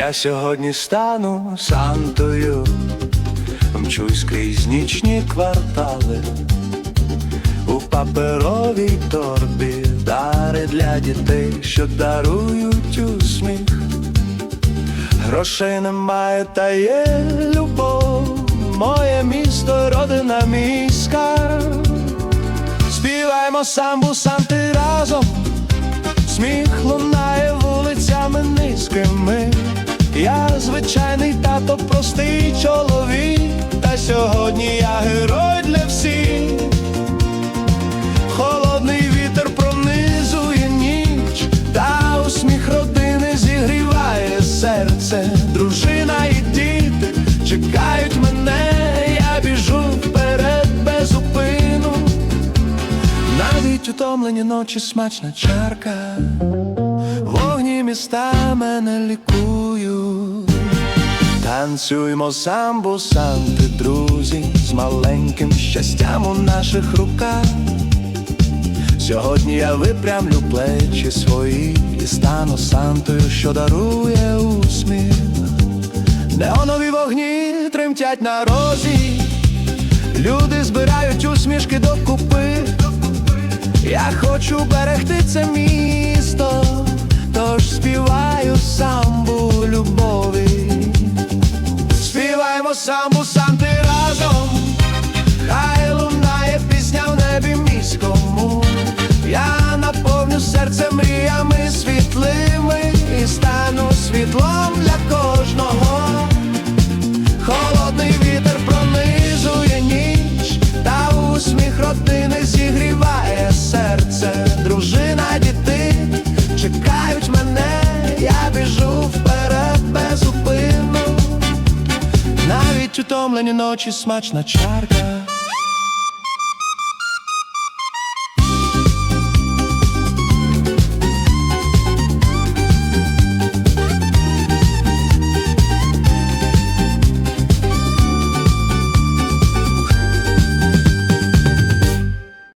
Я сьогодні стану Сантою, мчусь крізь нічні квартали, у паперовій торбі дари для дітей, що дарують усміх. Грошей немає, та є любов, моє місто, родина, мій скарб. Співаймо самбу санти разом, сміх лунає вулицями низькими. Звичайний тато, простий чоловік, та сьогодні я герой для всіх. Холодний вітер пронизує ніч, та усміх родини зігріває серце. Дружина і діти чекають мене, я біжу вперед без зупину. Навіть утомлені ночі смачна чарка, вогні міста мене лікують. Танцюймо самбу, санти, друзі, з маленьким щастям у наших руках. Сьогодні я випрямлю плечі свої і стану сантою, що дарує усміх. Неонові вогні тремтять на розі, люди збирають усмішки докупи. Я хочу берегти це місто, Співаємо самбу санти разом, хай лунає пісня в небі зупину. Навіть ночі смачна чарка.